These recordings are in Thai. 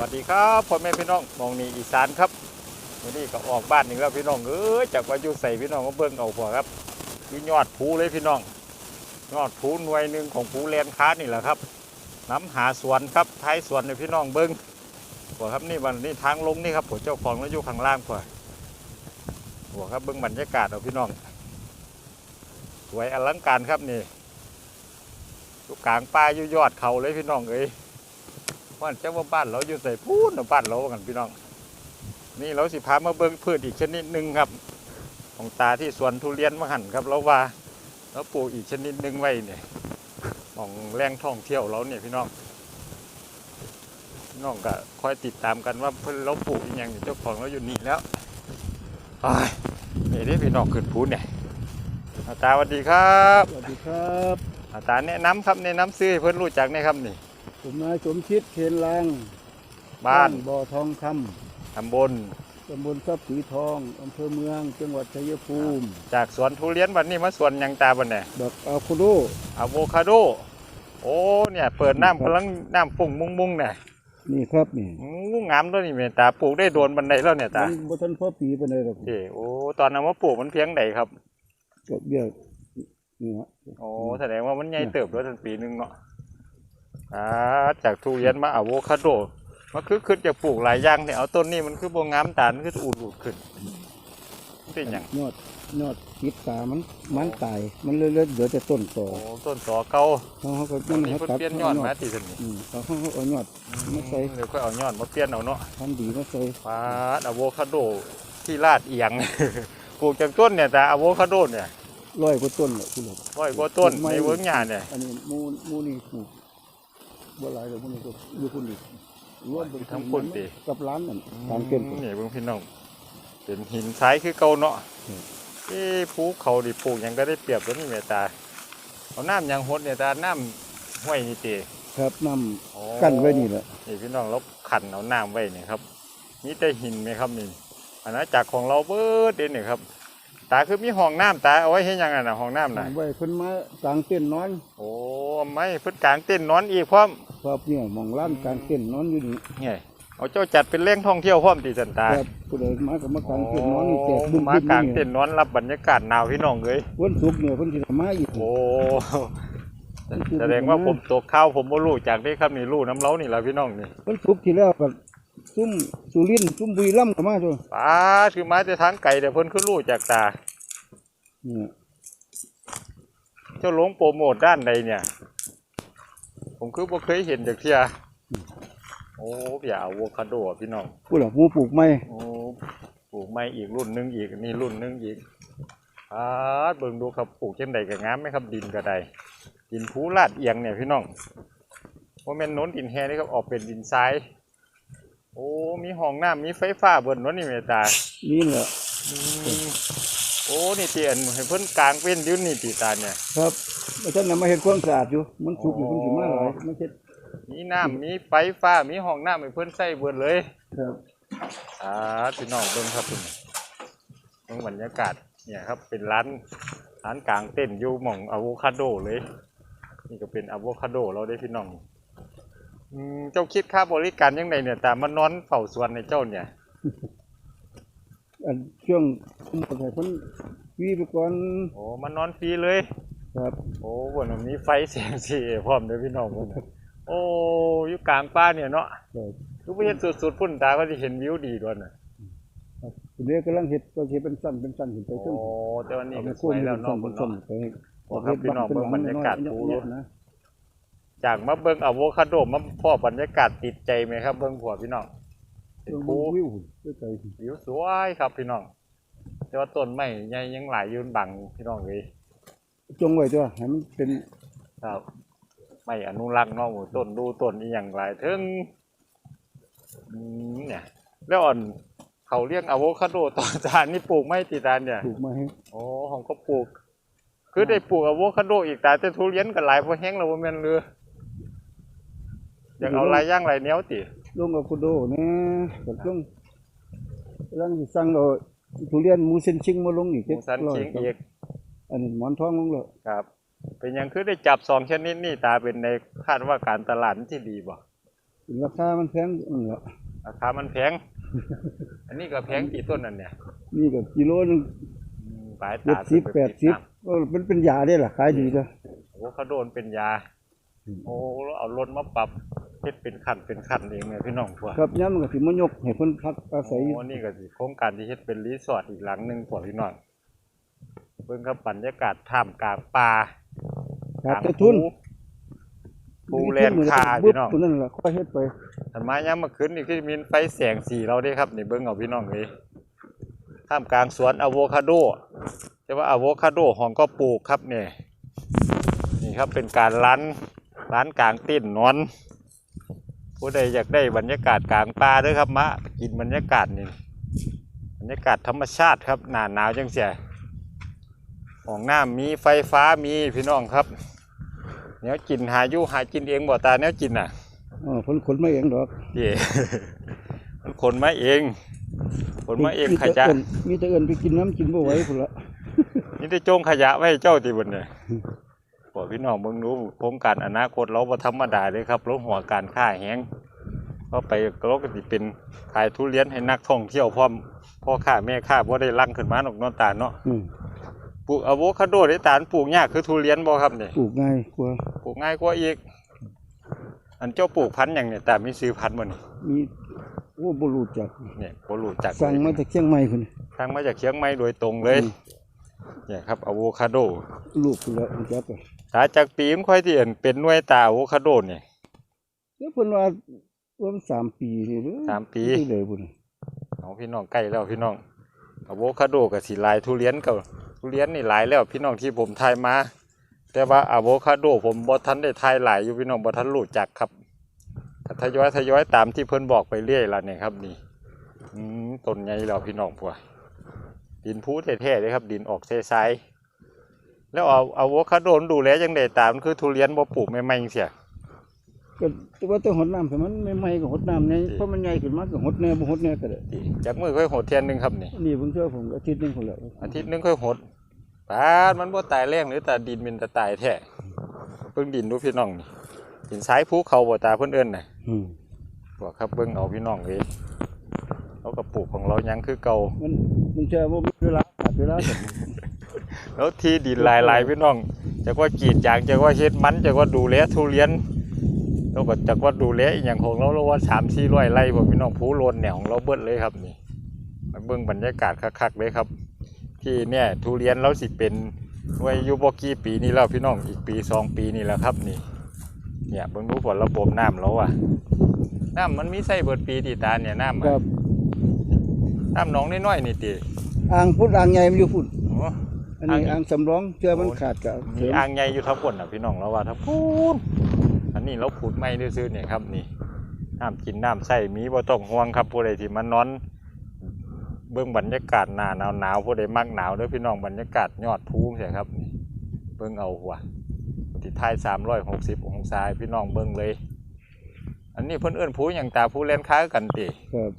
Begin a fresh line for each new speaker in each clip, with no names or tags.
วัสดีครับพ่อแม่พี่น้องมองนี่อีสานครับวันนี้ก็ออกบ้านหนึ่งแล้วพี่น้องเอ้ยจากวาอยู่ใส่พี่น้องก็เบิ่งเอาพอครับคือยอดภูเลยพี่น้องยอดภูหน่วยหนึ่งของภูแลนค้านี่แหละครับน้ำหาสวนครับท้ายสวนเนี่ยพี่น้องเบิ่งพอครับนี่วันนี้ทางลงนี่ครับผมเจ้าของแล้วอยู่ข้างล่างพอหัวครับเบิ่งบรรยากาศเอาพี่น้องสวยอลังการครับนี่อยู่กลางป่าอยู่ยอดเขาเลยพี่น้องเอ้ย ว่าเจ้าว่าบ้านเราอยู่ใส่พูนบ้านเรากันพี่น้อง นี่เราสิพามาเบิ่งพืชอีกชนิดหนึ่งครับ ของตาที่สวนทุเรียนมาหันครับเราว่าเราปลูกอีกชนิดหนึ่งไว้เนี่ยของแหล่งท่องเที่ยวเราเนี่ยพี่น้องพี่น้องก็คอยติดตามกันว่าเพิ่นเราปลูกอีกอย่างเจ้าของเราอยู่นี่แล้วอ้ายนี่ได้พี่น้องขึ้นพูนเนี่ยอาตาสวัสดีครับ
สวัสดีครับ
อาตาแนะนำครับแนะนำซื้อให้เพิ่นรู้จักหนะครับนี่
ผมนายสมชิดเคนลัง
บ้าน
บ่อทองค
ตำบลำ
ตำบลทรัพย์สีทองอำเภอเมือง จังหวัดชัยภูมิ
จากสวนทุเรียนวันนี้มาสวนหยังตาบันเนี่ย
ดอกอะโวคาโด
อะโวคาโด โอ้เนี่ยเปิดน้ำกำลังน้ำปุ่งมุ้งมุ้งๆเนี่ย
นี่ครับนี่
อู้งามด้วยนี่แม่ตาปลูกได้โดนบันไดแล้วเนี่ยตา
มันบ่ทันพอปีปานใดหรอก
เอ้โอ้ตอนนั้นมาปลูกมันเพียงใดครับ
ดอกเบี้ยนี่ฮะ
โอ้แสดงว่ามันใหญ่เติบด้วยทันปีหนึงเนาะ อ่าจากทุเรียนมาอะโวคาโดมันคือคือจะปลูกหลายอย่างเนี่ยเอาต้นนี้มันคือโบงามตาลคืออูดอูดขึ้นเป็นหยัง
ยอดยอดติดตามันมันตายมันเลยเลยเหลือแต่ต้นต่อ
โอ้ต้นสอเก่า
เขาเขาก็
ต้
มันน
นี้
เขา
เพิ่น
ตัด
เปลี่ยนยอดมาตีสันนี่
อืมเขาเขาเอายอดมาใส่
เดี๋ยวค่อยเอายอดมาเปลี่ยนเอาเนาะ
พันธุ์ดีมาใส่
ฟาดอะโวคาโดที่ลาดเอียงปลูกจากต้นเนี่ยแต่อะโวคาโดเนี่ย
ร้อยกว่าต้นแหละคุณหลวง
ร้อยกว่าต้นในเวิร์กหญ้าเนี่ย
อันนี้หมูหมูนี่ปลูก บ่หลายเลยพวกนี้ก็อยู่คนอีกรวมเป็น
ทั้งคนติ
กับร้านนั่นตามเกิน
นี่เบิ่งพี่น้อง เป็นหินทรายคือเก่าเนาะ
อืม
เอ้ภูเขาดิปลูกหยังก็ได้เปรียบแล้วนี่แม่ตาเอาน้ำหยังหดเนี่ยตาน้ำห้วยนี่ติ
ครับน้
โอ้ำ
กั้นไว้นี่แหละ
นี่พี่น้องเราขันเอาน้ำไว้นี่ครับมีแต่หินไหมครับนี่อาณาจักรของเราเบิดเด่นนี่ครับ ตาคือมีห้องน้ำตาเอาไว้ให้ยังไงนะห้องน้ำนะ
ไว้เพิ่นมากางเต้นท์นอน
โอ้ ไม่เพิ่นกลางเต้นท์นอนอีกพร้อม
ครับเนี่ยหมองร้านกางเต้นท์นอนอยู่นี่
เนี่ยเอาเจ้าจัดเป็นแหล่งท่องเที่ยวพร้อมตีสันตา
ครับผู้ใดมาก็มากางเต้นท์นอนนี่แจกบึ้
มามกลาง
ๆ
เต้นท์นอนรับบรรยากาศหนาวพี่น้องเลย
วันศุกร์เนี่ยเพิ่นสิมาอีก
โอ้แสดงว่าผมตกข้าวผมบ่รู้จากได้ครับนี่รู้น้ำเล้านี่แหละพี่น้องนี่
วันศุกร์ที่แล้วก็ซุ่มสุรินทร์ซุ่มบุรีรัมย์ก็มาตัว
ป้าดคือมาแต่ทางไก่แต่เพิ่นคือรู้จากตา
เนี่ย
เจ้าหลงโปรโมทด้านใดเนี่ย ผมคือบ่เคยเห็นจากเที่ยโอ้อย่าอะโวคาโดอะพี่น้อง
ผู้หลังผู้ปลูกไม้
โอ้ปลูกไม้อีกรุ่นหนึงอีกนี่รุ่นหนึงอีกอ่าเบิ่งดูครับปลูกจังใดก็งามไหมครับดินก็ได้ดินภูลาดเอียงเนี่ยพี่น้องว่าแม่นโน้นดินแฮนี่ครับออกเป็นดินทรายโอ้มีห้องน้ำมีไฟฟ้าเบิ่นวะนี่แม่ตา
นี่แหละ
อืม โอ้นี่เตียนให้เพิ่นกลางเป็นอยุ่นนี่ตีตาเนี่ย
ครับแล้วท่านน่ะมาเฮ็ดความสะอาดอยู่ มันสุกอยู่เพิ่นสิมาหลายมันเฮ็ด
มีน้ำมีไฟฟ้ามีห้องน้ำให้เพิ่นใช้เบิดเลย
ครับ
อ่าพี่น้องเบิ่งครับพี่เบิ่งบรรยากาศเนี่ยครับเป็นร้านร้านกลางเต้นท์อยู่หม่องอะโวคาโดเลย นี่ก็เป็นอะโวคาโดเราได้พี่น้องอืมเจ้าคิดค่าบริการยังไงเนี่ยแต่มานอนเฝ้าสวนในเจ้าเนี่ย
อันช่วง ผมก็ให้เพิ่นวีไปก่อน
โอ้มานอนฟรีเลย
ครับ
โอ้บนมีไฟแสงสีพร้อมเด้อพี่น้องเพิ่นน่ะโอ้อยู่กลางป่าเนี่ยเนาะ
ครับ
ทุกประเทศสุดๆพุ่นตาก็จะเห็นวิวดีด้วยน่ะ
เดี๋ยวกำลังเฮ็ดก็เฮ็ดเป็นสั้นเป็นสั้นขึ้นไป
โอ้
ซึ่ง
แต่วันนี้
เอา
ก็
ไป
ส
คู่
วย
นี่
แล้ว
เป็น
เนาะ
สั้น
คุ
เป็
ณ
นสั้น
เนาะ
ไปให้
โอ้ครับพี่น้องเบิ่งบรรยากาศ
เป็นหลัง
ภู
น้อยๆนะ
จากมาเบิ่งอะโวคาโดมาพ่อบรรยากาศติดใจไหมครับ เบิ่งผัวพี่น้องเป็น
เบิ่ง
ภู
วิวด้วยใจ
วิวสวยครับพี่น้อง แต่ว่าต้นไม้ใหญ่ยังหลายยืนบังพี่น้องเลย
จงไว้ตัวให้มันเป็น
ครับไม่อนุรักษ์เนาะหมู่ต้นดูต้นอีหยังหลายถึงอืมเนี่ย แล้วอ่อนเขาเรียกอะโวคาโดต่อจานนี่ปลูกไม่ติดานเนี่ย
ปลูกมาให้
โอ้ของก็ปลูก คือได้ปลูกอะโวคาโดอีกแต่แต่ทุเรียนก็หลายเพราะแห้งแล้วบ่แม่นเรืออยากเอาหลายอย่างหลายแนวติ
ลงกับคุโดเนี่ยก็ลงกำลังสิสั่งเอา ทุเรียนหมูเส้นชิงมาลงอีก
หมูสันคิงอีก
อันนี้หมอนทองลงแล้ว
ครับ เป็นหยังคือได้จับสองชนิดนี่ตาเป็นในคาดว่าการตลาดที่ดีบ่
ราคามันแพงอือละ
ราคามันแพง อันนี้ก็แพงกี่ต้นนั่นเนี่ย
นี่ก็กิโลหนึง
อืมปลาย
เจ็
ตา
ดสิบแปดสิบก็เป็นเป็นยาได้ล่ะขายดีจ้ะ
โอ้เขาโดนเป็นยา โอ้แล้วเอารถมาปรับ เฮ็ดเป็นขั้นเป็นขั้นเองเลยพี่น้องพวก
ครับย้ำมันก็สิมายกให้เพิ่นพักอาศัยอยู่
โอ้นี่ก็สิโครงการที่เฮ็ดเป็นรีสอร์ทอีกหลังหนึงพวกพี่น้องเบิ่งครับบรรยากาศท่ามกลางป่า
ขาดแต่ทุน
ภูแลนคาพี่น้อง
ตัวนั้นล่ะค่อยเฮ็ดไป
ถันมายามมาขึ้นนี่คือมีไฟแสงสีเราได้ครับนี่เบิ่งเอาพี่น้องเลยท่ามกลางสวนอะโวคาโดแต่ว่าอะโวคาโดของก็ปลูกครับเนี่ยนี่ครับเป็นการร้านร้านกลางเต้นนอน ผู้ใดอยากได้บรรยากาศกลางป่าเด้วยครับมากินบรรยากาศนี่บรรยากาศธรรมชาติครับหนาหนาวจังเสียของน้ำมีไฟฟ้ามีพี่น้องครับแนวกินหาอยู่หากินเองบ่ตาแนวกินน่ะ
อ๋อเพิ่นขนมาเองดอก
เย่มันขนมาเองขนมาเอง
มี
ข
แต่
ยะ
เอิ้นมีแต่เอิ้นไปกินน้ำกินบ่ไหวพุ่นละ
นี่ได้โจงขยะไว้ให้เจ้าตีบนเนี่ย บอกพี่น้องเบิ่งรู้โครงการอนาคตเราบ่ธรรมดาเลยครับลงหัวการค้าแหงก็ไปเราก็สิเป็นขายทุเรียนให้นักท่องเที่ยวพร้อมพ่อค้าแม่ค้าบ่ได้ลังขึ้นมาหนอกนอนตาลเนาะ
อืม
ปลูกอะโวคาโดได้ตาลปลูกยากคือทุเรียนบ่ครับเนี่ย
ปลูกง่ายกว่า
ปลูกง่ายกว่าอีก อันเจ้าปลูกพันธุ์หยังเนี่ยแต่มีซื้อพันธุ์บ่นี่
มีโอ้บ่รู้จัก
เนี่ยบ่รู้จัก
สั่งมาจากเชียงใหม่พุ่น
สั่งมาจากเชียงใหม่โดยตรงเลย
อืม
เนี่ยครับอะโวคาโด
ลูกพุ่นละรู้จักอะ
ถ้าจากปีมนค่อยที่เห็นเป็นหน่วยตาอะโวคาโดเนี่ย
เดี๋ยวเพิ่นว่ารวมสามปีนี่เด้อ
สามปี
นี่เลยพุ่น
เอาพี่น้องใกล้แล้วพี่น้องอะโวคาโดกับสีลายทุเรียนกับทุเรียนนี่หลายแล้วพี่น้องที่ผมทายมา แต่ว่าอะโวคาโดผมบ่ทันได้ทายหลายอยู่พี่น้องบ่ทันรู้จักครับก็ทยอยทยอยตามที่เพิ่นบอกไปเรื่อยแล้วเนี่ยครับนี่อืมต้นใหญ่แล้วพี่น้องพวกดินพูแท้ๆเลยครับ ดินออกทรายๆ แล้วเอาอะโวคาโดมันดูแลจังไดตามมันคือทุเรียนบ่ปลูกใหม่ๆจังซี่
ก็แต่ว่าต้องหดน้ำให้มันใหม่ๆก็หดน้ำในเพราะมันใหญ่ขึ้นมาก็หดแน่บ่หดแน่ก็ได้
ติจากมือค่อยโหดเทียนหนึงครับนี่
นี่เพิ่งเชื่อผมอาทิตย์หนึงพุ่นแล้ว
อาทิตย์หนึงค่อยโหดปาดมันบ่ตายแรงหรือแต่ดินมันจะตายแท้เบิ่งดินดูพี่น้องนี่ดินซ้ายภูเขาบ่ตาเพิ่นเอิ้นน่ะ
อืม
บอกครับเบิ่งเอาพี่น้องเอ้ยเราก็ปลูกของเรายังคือเก่า
มันมันเชื่อว่ามีเวลาขาดเวลาก็
แล้วที่ดินหลายๆพี่น้องจากว่ากรีดยางจากว่าเฮ็ดมันจากว่าดูแลทุเรียนแล้วก็จากว่าดูแลอีหยังของเราเราว่า3-400ไร่บ่พี่น้องภูโลนแนวของเราเบิดเลยครับนี่มาเบิ่งบรรยากาศคักๆเลยครับ ที่เนี่ยทุเรียนเราสิเป็นไว้อยู่บ่กี่ปีนี้แล้วพี่น้องอีกปีสองปีนี่แหละครับนี่ เนี่ยเบิ่งดูผลระบบน้ำเราอะน้ำมันมีใส่เบิดปีติตาเนี่ยน้ำ
ครั
อะ
บ
น้ำหนองน้อยๆนี่ติ
อ่างพุทธอ่างใหญ่มันอยู่พุ่น
โอ้
อันนี้
อ่าง
อ่างสำรองเชื่อมัน
โอ้ย
ขาดก็เส
มี
ริม
อ่างใหญ่อยู่ทับคนอะพี่น้องเราว่าทับพูนอันนี้เราขุดไม่ได้ซื้อๆเนี่ยครับนี่น้ำกินน้ำใส่มีบ่ต้องห่วงครับผู้ใดที่มานอน เบื้องบรรยากาศหนาหนาวหนาวๆผู้ใดมักหนาวเด้อพี่น้องบรรยากาศยอดภูมิใช่ครับนี่เบื้องเอาหัวติดท้ายสามร้อยหกสิบองศาให้พี่น้องเบื้องเลย อันนี้เพิ่นเอื้นภูอย่างตาผู้เล่นค้ากันติ
ครับ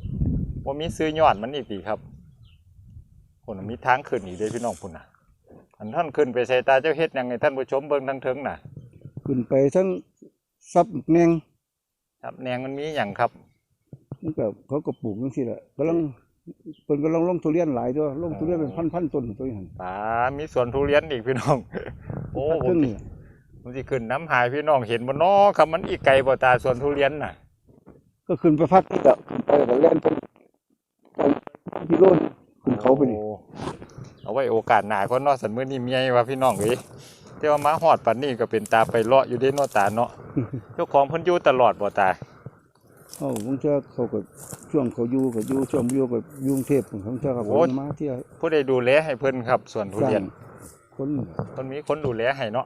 ว่ามีซื้อยอดมันอีกติครับคนมีทางขึ้นอีกเด้อพี่น้องพุ่นน่ะ อันท่านขึ้นไปใส่ตาเจ้าเฮ็ดยังไงท่านผู้ชมเบิ่งทั้งเทิงน่ะ
ขึ้นไปทั้งซับแนง
ครับแนงมันมีอย่างครับ
มันก็เขาก็ปลูกจังซี่แหละกำลังเพิ่นกำลังลงทุเรียนหลายตัวลงทุเรียนเป็นพันๆต้นตัวอย่างนั้น
ป่ามีสวนทุเรียนอีกพี่น้อง โอ้ผ
เครื่
ม
อง
สิ
นี่
ผมสิขึ้นน้ำหายพี่น้องเห็นบ่น้อครับมันอีกไกลบ่ตาสวนทุเรียนน่ะ
ก็ขึ้นไปพักนี่ก็ขึ้นไปก็แล่นไปไปกิโลนึงขึ้นเขาไปนี่
โอ้ เอาไว้โอกาสหน้าคนเนาะสันมื้อนี้เมียว่าพี่น้องเอ้ยแต่ว่ามาฮอดปันนี้ก็เป็นตาไปเลาะอยู่เด้เนาะตาเนาะเจ้าของเพิ่นอยู่ตลอดบ่ตา
เอ้าบางเทื่อเขาก็ช่วงเขาอยู่ก็อยู่ช่วงอยู่ก็อยู่กรุงเทพบางเทื่อก็บ่มาเที่ยว
ผู้ใดดูแลให้เพิ่นครับสวนทุเรียน
คน
เพิ่นมีคนดูแลให้เนาะ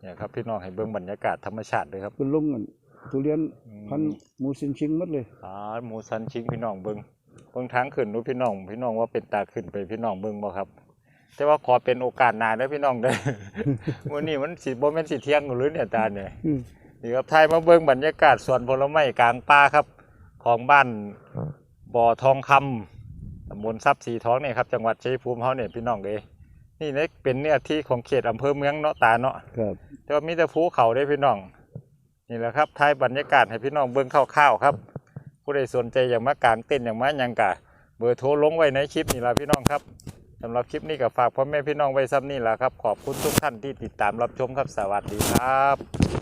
เนี่ยครับพี่น้องให้เบิ่งบรรยากาศธรรมชาติด้วยครับ
เพิ่นลงกันทุเรียน
อืม
พันธุ์หมูสินชิงหมดเลย
อ่าหมูสันชิงพี่น้องเบิ่ง เบิ่งทางขึ้นดูพี่น้อง พี่น้องว่าเป็นตาขึ้นไปพี่น้องเบิ่งบ่ครับ แต่ว่าขอเป็นโอกาสหน้าเด้อพี่น้องเด้อวันนี้มันสิบ่แม่นสิเที่ยงหรือเนี่ยตาเนี่ย
อืม
นี่ครับไทยมาเบิ่งบรรยากาศสวนผลไม้กลางป่าครับ ของบ้านบ่อทองคำตำบลทรัพย์สีทองเนี่ยครับจังหวัดชัยภูมิเฮาเนี่ยพี่น้องเด้นี่เนี่ยเป็นเนื้อที่ของเขตอำเภอเมืองเนาะตาเนาะ
ครับ
แต่ว่ามีแต่ภูเขาได้พี่น้อง นี่แหละครับท้ายบรรยากาศให้พี่น้องเบิ่งคร่าวๆครับ ผู้ใดสนใจอยากมากางเต้นอย่างมาหยังกะเบอร์โทรลงไว้ในคลิปนี่ละพี่น้องครับสำหรับคลิปนี้ก็ฝากพ่อแม่พี่น้องไว้ซ้ำนี่ละครับ ขอบคุณทุกท่านที่ติดตามรับชมครับสวัสดีครับ